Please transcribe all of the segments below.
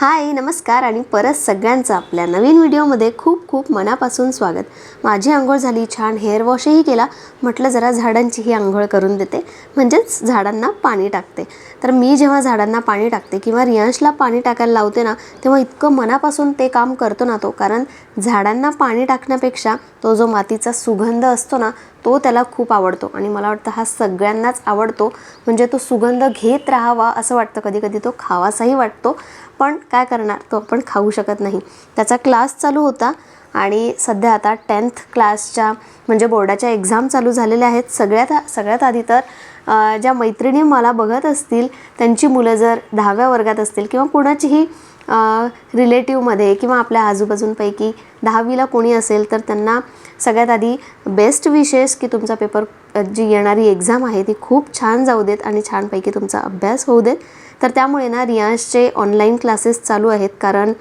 हाय नमस्कार आणि परत सगळ्यांचं आपल्या नवीन व्हिडिओमध्ये खूप खूप मनापासून स्वागत. माझी आंघोळ झाली छान हेअर वॉशही केला. म्हटलं जरा झाडांचीही आंघोळ करून देते. म्हणजेच झाडांना पाणी टाकते. तर मी जेव्हा झाडांना पाणी टाकते किंवा रियांशला पाणी टाकायला लावते ना तेव्हा इतकं मनापासून ते काम करतो ना तो. कारण झाडांना पाणी टाकण्यापेक्षा तो जो मातीचा सुगंध असतो ना तो त्याला खूप आवडतो. आणि मला वाटतं हा सगळ्यांनाच आवडतो. म्हणजे तो सुगंध घेत राहावा असं वाटतं. कधी कधी तो खावासाही वाटतो. पण काय करणार? तो आपण खाऊ शकत नाही. त्याचा क्लास चालू होता आणि सध्या आता टेन्थ क्लासच्या म्हणजे बोर्डाच्या एक्झाम चालू झालेल्या आहेत. सगळ्यात सगळ्यात आधी तर ज्या मैत्रिणी मला बघत असतील त्यांची मुलं जर दहाव्या वर्गात असतील किंवा कुणाचीही रिलेटिव्हमध्ये किंवा आपल्या आजूबाजूंपैकी दहावीला कोणी असेल तर त्यांना सगळ्यात आधी बेस्ट विशेष की तुमचा पेपर जी येणारी एक्झाम आहे ती खूप छान जाऊ देत आणि छानपैकी तुमचा अभ्यास होऊ देत. तर त्यामुळे ना रियांशचे ऑनलाईन क्लासेस चालू आहेत कारण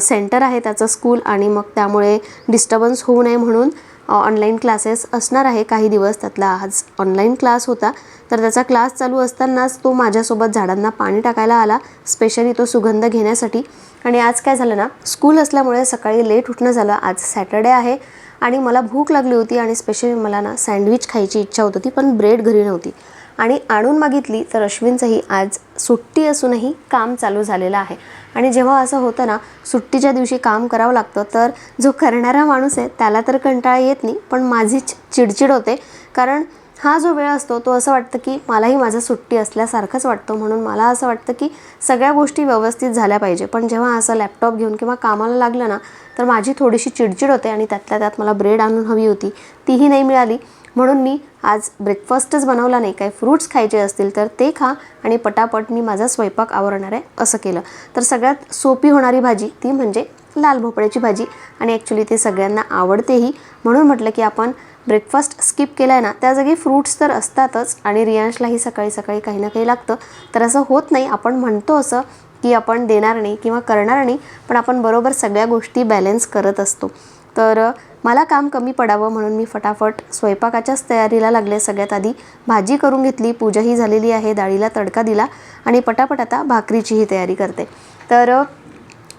सेंटर आहे त्याचं स्कूल आणि मग त्यामुळे डिस्टर्बन्स होऊ नये म्हणून ऑनलाईन क्लासेस असणार आहे काही दिवस. त्यातला आज ऑनलाईन क्लास होता. तर त्याचा क्लास चालू असतानाच तो माझ्यासोबत झाडांना पाणी टाकायला आला स्पेशली तो सुगंध घेण्यासाठी. आणि आज काय झालं ना स्कूल असल्यामुळे सकाळी लेट उठणं झालं. आज सॅटर्डे आहे आणि मला भूक लागली होती आणि स्पेशली मला ना सँडविच खायची इच्छा होत होती पण ब्रेड घरी नव्हती. आणि आणून मागितली तर अश्विनचंही आज सुट्टी असूनही काम चालू झालेलं आहे. आणि जेव्हा असं होतं ना सुट्टीच्या दिवशी काम करावं लागतं तर जो करणारा माणूस आहे त्याला तर कंटाळा येत नाही पण माझी चि- चिडचिड होते. कारण हा जो वेळ असतो तो असं वाटतं की मलाही माझं सुट्टी असल्यासारखंच वाटतं. म्हणून मला असं वाटतं की सगळ्या गोष्टी व्यवस्थित झाल्या पाहिजे. पण जेव्हा असं लॅपटॉप घेऊन किंवा कामाला लागलं ना तर माझी थोडीशी चिडचिड होते आणि त्यातल्या त्यात मला ब्रेड आणून हवी होती. तीही नाही मिळाली. म्हणून मी आज ब्रेकफास्टच बनवला नाही. काही फ्रूट्स खायचे असतील तर ते खा आणि पटापट मी माझा स्वयंपाक आवरणार आहे असं केलं. तर सगळ्यात सोपी होणारी भाजी ती म्हणजे लाल भोपळ्याची भाजी. आणि ॲक्च्युली ती सगळ्यांना आवडतेही. म्हणून म्हटलं की आपण ब्रेकफास्ट स्किप केला आहे ना त्या जागी फ्रूट्स तर असतातच आणि रियांशलाही सकाळी सकाळी काही ना काही लागतं. तर असं होत नाही. आपण म्हणतो असं की आपण देणार नाही किंवा करणार नाही पण आपण बरोबर सगळ्या गोष्टी बॅलन्स करत असतो. तर मला काम कमी पडावं म्हणून मी फटाफट स्वयंपाकाच्याच तयारीला लागले सगळ्यात आधी. भाजी करून घेतली पूजाही झालेली आहे डाळीला तडका दिला आणि पटापट आता भाकरीचीही तयारी करते. तर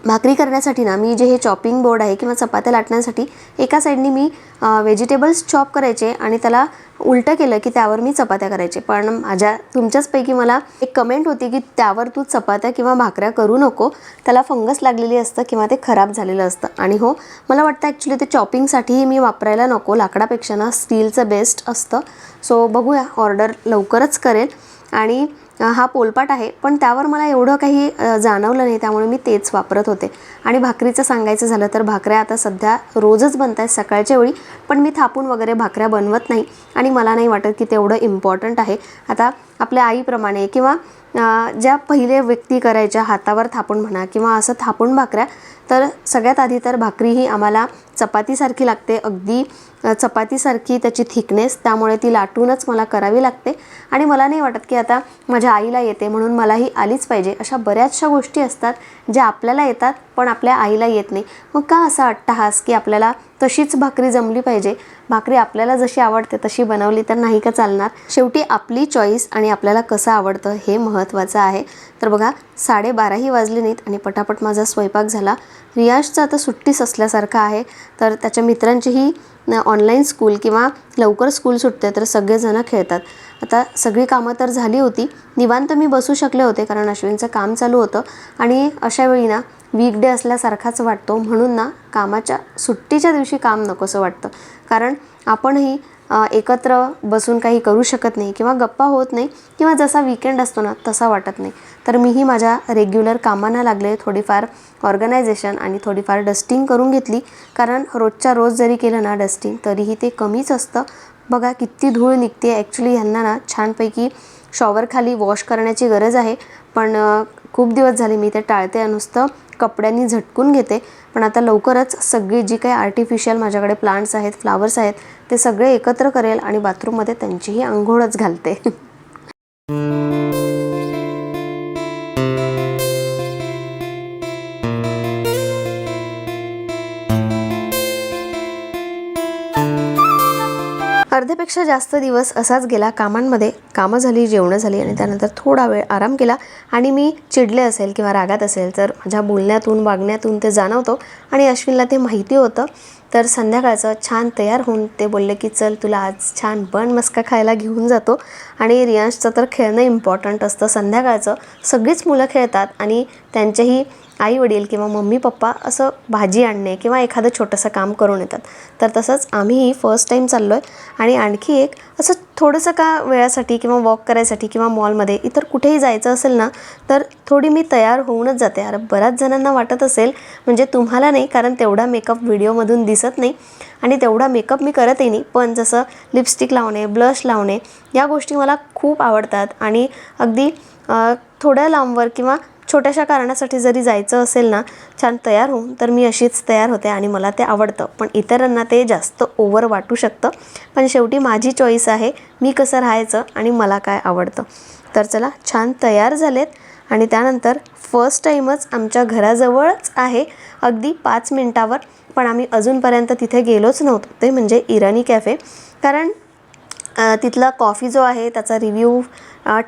भाकरी करण्यासाठी ना मी जे हे चॉपिंग बोर्ड आहे किंवा चपात्या लाटण्यासाठी एका साईडनी मी व्हेजिटेबल्स चॉप करायचे आणि त्याला उलटं केलं की त्यावर मी चपात्या करायचे. पण माझ्या तुमच्याचपैकी मला एक कमेंट होती की त्यावर तू चपात्या किंवा भाकऱ्या करू नको. त्याला फंगस लागलेली असतं किंवा ते खराब झालेलं असतं. आणि हो मला वाटतं ॲक्च्युली ते चॉपिंगसाठीही मी वापरायला नको. लाकडापेक्षा ना स्टीलचं बेस्ट असतं. सो बघूया ऑर्डर लवकरच करेल. आणि हा पोलपाट आहे. पण त्यावर मला एवढं काही जाणवलं नाही. त्यामुळे मी तेच वापरत होते. आणि भाकरीचं सांगायचं झालं तर भाकऱ्या आता सध्या रोजच बनत आहेत सकाळच्या वेळी. पण मी थापून वगैरे भाकऱ्या बनवत नाही. आणि मला नाही वाटत की तेवढं इम्पॉर्टंट आहे. आता आपल्या आईप्रमाणे किंवा ज्या पहिले व्यक्ती करायच्या हातावर थापून म्हणा किंवा असं थापून भाकऱ्या तर सगळ्यात आधी तर भाकरी ही आम्हाला चपातीसारखी लागते. अगदी चपातीसारखी त्याची थिकनेस त्यामुळे ती लाटूनच मला करावी लागते. आणि मला नाही वाटत की आता माझ्या आईला येते म्हणून मलाही आलीच पाहिजे. अशा बऱ्याचशा गोष्टी असतात ज्या आपल्याला येतात पण आपल्या आईला येत नाही. मग का असा अट्टहास की आपल्याला तशीच भाकरी जमली पाहिजे? भाकरी आपल्याला जशी आवडते तशी बनवली तर नाही का चालणार? शेवटी आपली चॉईस आणि आपल्याला कसं आवडतं हे महत्त्वाचं आहे. तर बघा साडेबाराही वाजले नाहीत आणि पटापट माझा स्वयंपाक झाला. रियाजचं आता सुट्टीच असल्यासारखं आहे. तर त्याच्या मित्रांचीही ऑनलाईन स्कूल किंवा लवकर स्कूल सुटते तर सगळेजणं खेळतात. आता सगळी कामं तर झाली होती. निवांत मी बसू शकले होते कारण अश्विनचं काम चालू होतं. आणि अशा वेळी ना वीकडे असल्यासारखाच वाटतो. म्हणून ना कामाच्या सुट्टीच्या दिवशी काम नकोसं वाटतं. कारण आपणही एकत्र बसून काही करू शकत नाही किंवा गप्पा होत नाही किंवा जसा विकेंड असतो ना तसा वाटत नाही. तर मीही माझ्या रेग्युलर कामांना लागले थोडीफार ऑर्गनायझेशन आणि थोडीफार डस्टिंग करून घेतली. कारण रोजच्या रोज जरी केलं ना डस्टिंग तरीही ते कमीच असतं. बघा किती धूळ निघते. ॲक्च्युली ह्यांना ना छानपैकी शॉवरखाली वॉश करण्याची गरज आहे. पण खूप दिवस झाले मी ते टाळते नुसतं. कपड्यांनी झटकून घेते. पण आता लवकरच सगळी जी काही आर्टिफिशियल माझ्याकडे प्लांट्स आहेत फ्लावर्स आहेत ते सगळे एकत्र करेल आणि बाथरूममध्ये त्यांचीही आंघोळच घालते. अर्ध्यापेक्षा जास्त दिवस असाच गेला कामांमध्ये. कामं झाली जेवणं झाली आणि त्यानंतर थोडा वेळ आराम केला. आणि मी चिडले असेल किंवा रागात असेल तर माझ्या बोलण्यातून वागण्यातून ते जाणवतो. आणि अश्विनला ते माहिती होतं. तर संध्याकाळचं छान तयार होऊन ते बोलले की चल तुला आज छान बन मस्का खायला घेऊन जातो. आणि रियांशचं तर खेळणं इम्पॉर्टंट असतं. संध्याकाळचं सगळीच मुलं खेळतात आणि त्यांचेही आई वडील किंवा मम्मी पप्पा असं भाजी आणणे किंवा एखादं छोटंसं काम करून येतात. तर तसंच आम्हीही फर्स्ट टाईम चाललो आहे आणि आणखी एक असं थोडंसं का वेळासाठी किंवा वॉक करायसाठी किंवा मॉलमध्ये इतर कुठेही जायचं असेल ना तर थोडी मी तयार होऊनच जाते. अरे बऱ्याच जणांना वाटत असेल म्हणजे तुम्हाला नाही कारण तेवढा मेकअप व्हिडिओमधून दिसत नाही आणि तेवढा मेकअप मी करतही नाही. पण जसं लिपस्टिक लावणे ब्लश लावणे या गोष्टी मला खूप आवडतात आणि अगदी थोड्या लांबवर किंवा छोट्याशा कारणासाठी जरी जायचं असेल ना छान तयार होऊन तर मी अशीच तयार होते आणि मला ते आवडतं. पण इतरांना ते जास्त ओव्हर वाटू शकतं. पण शेवटी माझी चॉईस आहे मी कसं राहायचं आणि मला काय आवडतं. तर चला छान तयार झालेत. आणि त्यानंतर फर्स्ट टाईमच आमच्या घराजवळच आहे अगदी पाच मिनटावर. पण आम्ही अजूनपर्यंत तिथे गेलोच नव्हतो. ते म्हणजे इराणी कॅफे कारण तिथला कॉफी जो आहे त्याचा रिव्ह्यू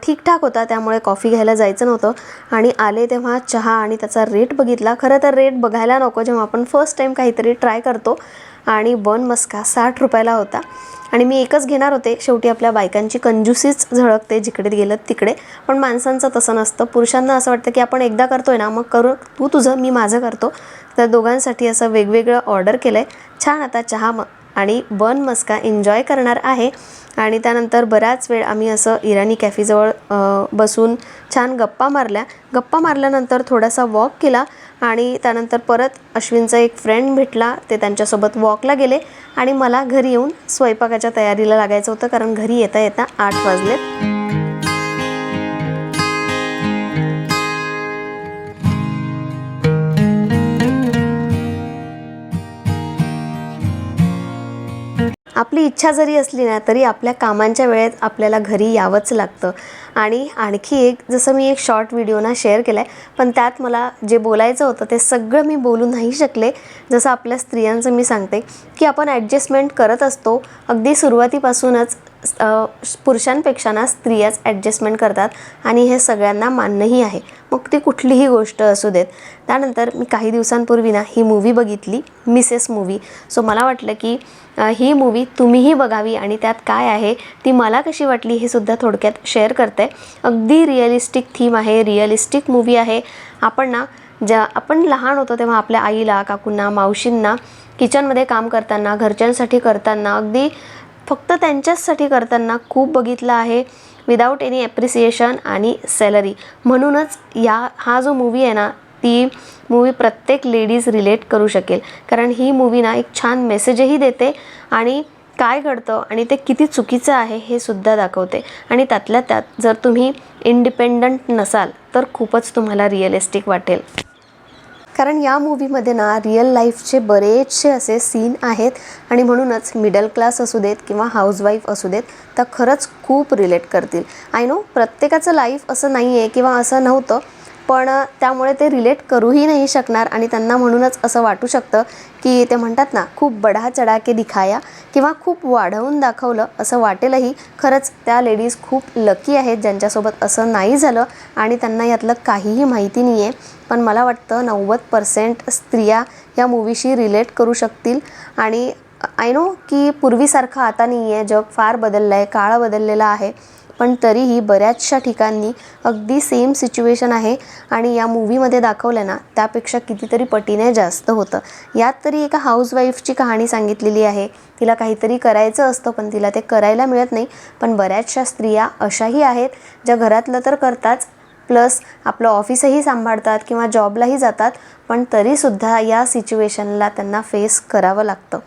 ठीकठाक होता त्यामुळे कॉफी घ्यायला जायचं नव्हतं. आणि आले तेव्हा चहा आणि त्याचा रेट बघितला. खरं तर रेट बघायला नको जेव्हा आपण फर्स्ट टाईम काहीतरी ट्राय करतो. आणि बन मस्का साठ रुपयाला होता. आणि मी एकच घेणार होते. शेवटी आपल्या बायकांची कंजूसीच झळकते जिकडे गेलं तिकडे. पण माणसांचं तसं नसतं. पुरुषांना असं वाटतं की आपण एकदा करतोय ना मग करू तू तुझं मी माझं करतो. तर दोघांसाठी असं वेगवेगळं ऑर्डर केलं आहे छान आता चहा म आणि बन मस्का एन्जॉय करणार आहे. आणि त्यानंतर बराच वेळ आम्ही असं इराणी कॅफेजवळ बसून छान गप्पा मारल्या. गप्पा मारल्यानंतर थोडासा वॉक केला आणि त्यानंतर परत अश्विनचा एक फ्रेंड भेटला. ते त्यांच्यासोबत वॉकला गेले आणि मला घरी येऊन स्वयंपाकाच्या तयारीला लागायचं होतं कारण घरी येता येता आठ वाजलेत. आपली इच्छा जरी असली ना तरी आपल्या कामांच्या वेळेत आपल्याला घरी यावंच लागतं. आणि आणखी एक जसं मी एक शॉर्ट व्हिडिओ ना शेअर केला आहे पण त्यात मला जे बोलायचं होतं ते सगळं मी बोलू नाही शकले. जसं आपल्या स्त्रियांचं मी सांगते की आपण ॲडजस्टमेंट करत असतो अगदी सुरुवातीपासूनच पुरुषांपेक्षा ना स्त्रियाच ॲडजस्टमेंट करतात. आणि हे सगळ्यांना मान्यही आहे. मग ती कुठलीही गोष्ट असू देत. त्यानंतर मी काही दिवसांपूर्वी ना ही मूवी बघितली मिसेस मूवी सो मला वाटलं की ही मूवी तुम्हीही बघावी आणि त्यात काय आहे ती मला कशी वाटली हे सुद्धा थोडक्यात शेअर करते. अगदी रिअलिस्टिक थीम आहे रिअलिस्टिक मूवी आहे. आपण ना ज्या आपण लहान होतो तेव्हा आपल्या आईला काकूंना मावशींना किचनमध्ये काम करताना घरच्यांसाठी करताना अगदी फक्त त्यांच्याचसाठी करताना खूप बघितलं आहे विदाऊट एनी ॲप्रिसिएशन आणि सॅलरी म्हणूनच या हा जो मूवी आहे ना ती मूवी प्रत्येक लेडीज रिलेट करू शकेल. कारण ही मूवी ना एक छान मेसेजही देते आणि काय घडतं आणि ते किती चुकीचं आहे हे सुद्धा दाखवते. आणि त्यातल्या त्यात जर तुम्ही इंडिपेंडंट नसाल तर खूपच तुम्हाला रिअलिस्टिक वाटेल. कारण या मूवीमध्ये ना रिअल लाईफचे बरेचसे असे सीन आहेत आणि म्हणूनच मिडल क्लास असू देत किंवा हाऊसवाईफ असू देत तर खरंच खूप रिलेट करतील. आय नो प्रत्येकाचं लाईफ असं नाही आहे किंवा असं नव्हतं पण त्यामुळे ते रिलेट करूही नाही शकणार आणि त्यांना म्हणूनच असं वाटू शकतं की ते म्हणतात ना खूप बढा चढा के दिखाया किंवा खूप वाढवून दाखवलं असं वाटेलही. खरंच त्या लेडीज खूप लकी आहेत ज्यांच्यासोबत असं नाही झालं आणि त्यांना यातलं काहीही माहिती नाही आहे पण मला वाटतं नव्वद पर्सेंट स्त्रिया या मूवीशी रिलेट करू शकतील. आणि आय नो की पूर्वीसारखं आता नाही आहे जग फार बदललं आहे काळ बदललेला आहे. पण तरीही बऱ्याचशा ठिकाणी अगदी सेम सिच्युएशन आहे. आणि या मूवीमध्ये दाखवलं ना त्यापेक्षा कितीतरी पटीने जास्त होतं. यात तरी एका हाऊसवाईफची कहाणी सांगितलेली आहे. तिला काहीतरी करायचं असतं पण तिला ते करायला मिळत नाही. पण बऱ्याचशा स्त्रिया अशाही आहेत ज्या घरातलं तर करताच. प्लस आपलं ऑफिसही सांभाळतात किंवा जॉबलाही जातात पण तरीसुद्धा या सिच्युएशनला त्यांना फेस करावं लागतं.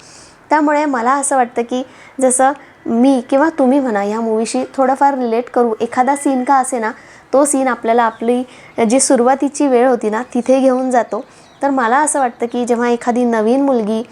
त्यामुळे मला असं वाटतं की जसं मी किंवा तुम्ही म्हणा या मूवीशी थोडंफार रिलेट करू. एखादा सीन का असे ना तो सीन आपल्याला आपली जी सुरुवातीची वेळ होती ना तिथे घेऊन जातो. तर मला असं वाटतं की जेव्हा एखादी नवीन मुलगी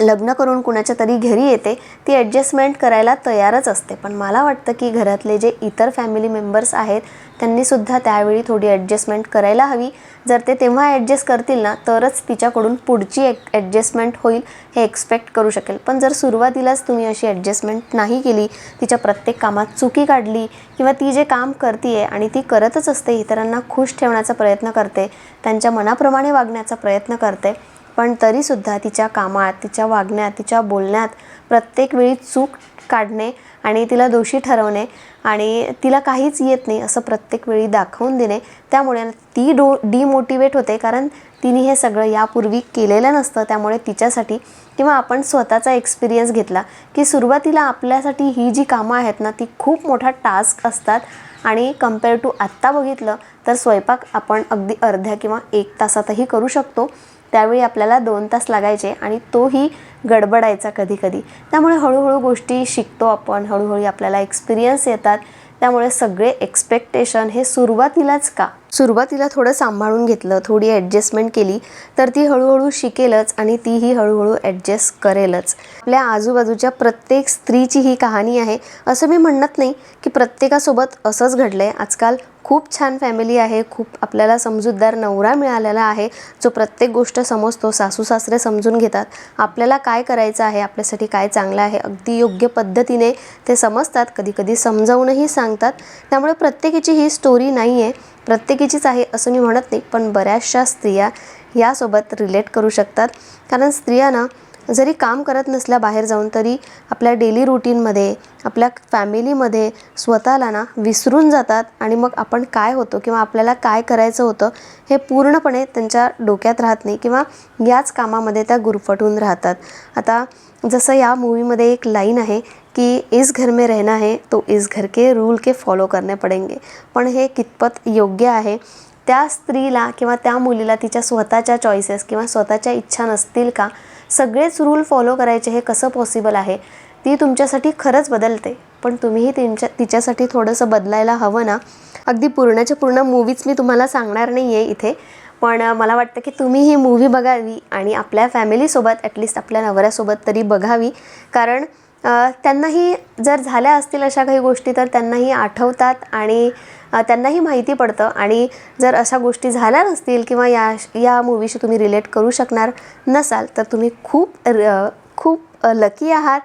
लग्न करून कुणाच्या तरी घरी येते ती ॲडजस्टमेंट करायला तयारच असते. पण मला वाटतं की घरातले जे इतर फॅमिली मेंबर्स आहेत त्यांनीसुद्धा त्यावेळी थोडी ॲडजस्टमेंट करायला हवी. जर ते तेव्हा ॲडजस्ट करतील ना तरच तिच्याकडून पुढची एक ॲडजस्टमेंट होईल हे एक्सपेक्ट करू शकेल. पण जर सुरुवातीलाच तुम्ही अशी ॲडजस्टमेंट नाही केली तिच्या प्रत्येक कामात चुकी काढली किंवा ती जे काम करते आहे आणि ती करतच असते इतरांना खुश ठेवण्याचा प्रयत्न करते त्यांच्या मनाप्रमाणे वागण्याचा प्रयत्न करते पण तरीसुद्धा तिच्या कामात तिच्या वागण्यात तिच्या बोलण्यात प्रत्येक वेळी चूक काढणे आणि तिला दोषी ठरवणे आणि तिला काहीच येत नाही असं प्रत्येक वेळी दाखवून देणे त्यामुळे ती डो डिमोटिवेट होते कारण तिने हे सगळं यापूर्वी केलेलं नसतं. त्यामुळे तिच्यासाठी किंवा आपण स्वतःचा एक्सपिरियन्स घेतला की सुरुवातीला आपल्यासाठी ही जी कामं आहेत ना ती खूप मोठा टास्क असतात आणि कंपेअर टू आत्ता बघितलं तर स्वयंपाक आपण अगदी अर्ध्या किंवा एक तासातही करू शकतो. त्यावेळी आपल्याला दोन तास लागायचे आणि तोही गडबडायचा कधी कधी त्यामुळे हळूहळू गोष्टी शिकतो आपण हळूहळू आपल्याला एक्सपिरियन्स येतात. त्यामुळे सगळे एक्सपेक्टेशन हे सुरुवातीलाच का? सुरुवातीला थोडं सांभाळून घेतलं थोडी ॲडजस्टमेंट केली तर ती हळूहळू शिकेलच आणि तीही हळूहळू ॲडजस्ट करेलच. आपल्या आजूबाजूच्या प्रत्येक स्त्रीची ही कहाणी आहे. असं मी म्हणत नाही की प्रत्येकासोबत असंच घडलं आहे आजकाल खूप छान फॅमिली आहे खूप आपल्याला समजूतदार नवरा मिळालेला आहे जो प्रत्येक गोष्ट समजतो सासू सासरे समजून घेतात. आपल्याला काय करायचं आहे आपल्यासाठी काय चांगलं आहे अगदी योग्य पद्धतीने ते समजतात कधीकधी समजावूनही सांगतात. त्यामुळे प्रत्येकाची ही स्टोरी नाही आहे प्रत्येकीचीच आहे असं मी म्हणत नाही पण बऱ्याचशा स्त्रिया यासोबत रिलेट करू शकतात. कारण स्त्रियांना जरी काम करत नसल्या बाहेर जाऊन तरी आपल्या डेली रुटीनमध्ये आपल्या फॅमिलीमध्ये स्वतःला ना विसरून जातात आणि मग आपण काय होतो किंवा आपल्याला काय करायचं होतं हे पूर्णपणे त्यांच्या डोक्यात राहत नाही किंवा याच कामामध्ये त्या गुरफटून राहतात. आता जसं या मूवीमध्ये एक लाईन आहे की इस घर में रहना है तो इस घर के रूल के फॉलो करने पडेंगे। पण हे कितपत योग्य आहे त्या स्त्रीला किंवा त्या मुलीला तिच्या स्वतःच्या चॉईसेस किंवा स्वतःच्या इच्छा नसतील का सगळेच रूल फॉलो करायचे हे कसं पॉसिबल आहे ती तुमच्यासाठी खरंच बदलते. पण तुम्हीही तिच्या तिच्यासाठी थोडंसं बदलायला हवं ना. अगदी पूर्णच्या पूर्ण मूवीच मी तुम्हाला सांगणार नाही आहे इथे पण मला वाटतं की तुम्ही ही मूव्ही बघावी आणि आपल्या फॅमिलीसोबत ॲटलिस्ट आपल्या नवऱ्यासोबत तरी बघावी. कारण त्यांनाही जर झाल्या असतील अशा काही गोष्टी तर त्यांनाही आठवतात आणि त्यांनाही माहिती पडतं. आणि जर अशा गोष्टी झाल्या नसतील किंवा या या मूवीशी तुम्ही रिलेट करू शकणार नसाल तर तुम्ही खूप र- खूप लकी आहात.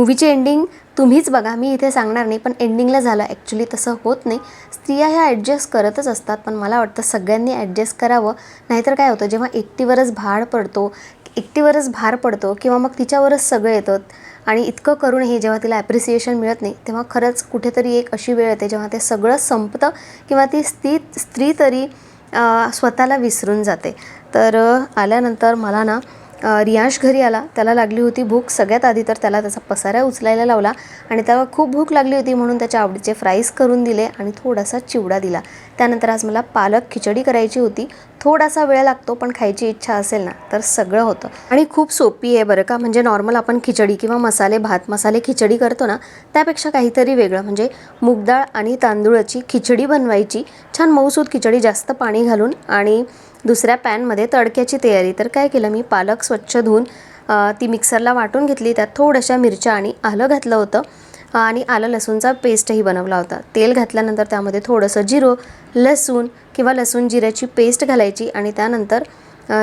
मूवीची एंडिंग तुम्हीच बघा. मी इथे सांगणार नाही पण एंडिंगला झालं. ॲक्च्युली तसं होत नाही. स्त्रिया ह्या ॲडजस्ट करतच असतात पण मला वाटतं सगळ्यांनी ॲडजस्ट करावं. नाहीतर काय होतं जेव्हा एकटीवरच भार पडतो एकटीवरच भार पडतो किंवा मग तिच्यावरच सगळं येतं आणि इतकं करूनही जेव्हा तिला ॲप्रिसिएशन मिळत नाही तेव्हा खरंच कुठेतरी एक अशी वेळ येते जेव्हा ते सगळं संपतं किंवा ती स्त्री स्त्री तरी स्वतःला विसरून जाते. तर आल्यानंतर मला ना रियांश घरी आला. त्याला लागली होती भूक. सगळ्यात आधी तर त्याला त्याचा पसारा उचलायला लावला आणि त्याला खूप भूक लागली होती म्हणून त्याच्या आवडीचे फ्राईज करून दिले आणि थोडासा चिवडा दिला. त्यानंतर आज मला पालक खिचडी करायची होती. थोडासा वेळ लागतो पण खायची इच्छा असेल ना तर सगळं होतं. आणि खूप सोपी आहे बरं का. म्हणजे नॉर्मल आपण खिचडी किंवा मसाले भात मसाले खिचडी करतो ना त्यापेक्षा काहीतरी वेगळं. म्हणजे मुगडाळ आणि तांदूळाची खिचडी बनवायची. छान मऊसूद खिचडी जास्त पाणी घालून आणि दुसऱ्या पॅनमध्ये तडक्याची तयारी. तर काय केलं मी पालक स्वच्छ धुवून ती मिक्सरला वाटून घेतली. त्यात थोड्याशा मिरच्या आणि आलं घातलं होतं. आणि आलं लसूणचा पेस्टही बनवला होता. तेल घातल्यानंतर त्यामध्ये थोडंसं जिरं लसूण किंवा लसूण जिऱ्याची पेस्ट घालायची आणि त्यानंतर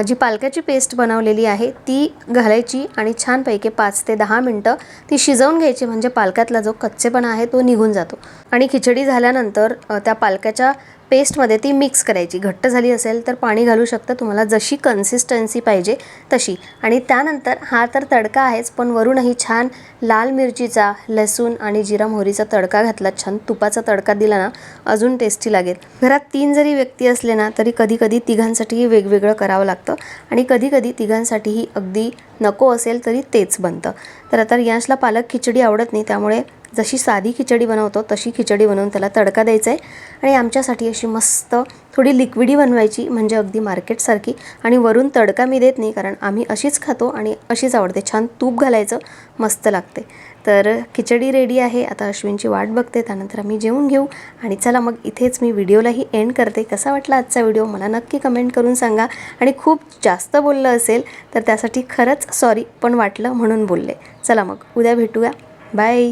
जी पालकाची पेस्ट बनवलेली आहे ती घालायची आणि छानपैकी पाच ते दहा मिनटं ती शिजवून घ्यायची. म्हणजे पालकातला जो कच्चेपणा आहे तो निघून जातो. आणि खिचडी झाल्यानंतर त्या पालकाच्या पेस्टमध्ये ती मिक्स करायची. घट्ट झाली असेल तर पाणी घालू शकता. तुम्हाला जशी कन्सिस्टन्सी पाहिजे तशी. आणि त्यानंतर हा तर तडका आहेच पण वरूनही छान लाल मिरचीचा लसूण आणि जिरा मोहरीचा तडका घातला. छान तुपाचा तडका दिला ना अजून टेस्टी लागेल. घरात तीन जरी व्यक्ती असले ना तरी कधीकधी तिघांसाठीही वेगवेगळं करावं लागतं. आणि कधीकधी तिघांसाठीही अगदी नको असेल तरी तेच बनतं. तर आता रियांशला पालक खिचडी आवडत नाही त्यामुळे जशी साधी खिचडी बनवतो तशी खिचडी बनवून त्याला तडका द्यायचा आहे. आणि आमच्यासाठी अशी मस्त थोडी लिक्विडी बनवायची म्हणजे अगदी मार्केटसारखी आणि वरून तडका मी देत नाही कारण आम्ही अशीच खातो आणि अशीच आवडते. छान तूप घालायचं मस्त लागते. तर खिचडी रेडी आहे. आता अश्विनची वाट बघते त्यानंतर आम्ही जेवून घेऊ. आणि चला मग इथेच मी व्हिडिओलाही एंड करते. कसा वाटला आजचा व्हिडिओ मला नक्की कमेंट करून सांगा. आणि खूप जास्त बोललं असेल तर त्यासाठी खरंच सॉरी पण वाटलं म्हणून बोलले. चला मग उद्या भेटूया. बाय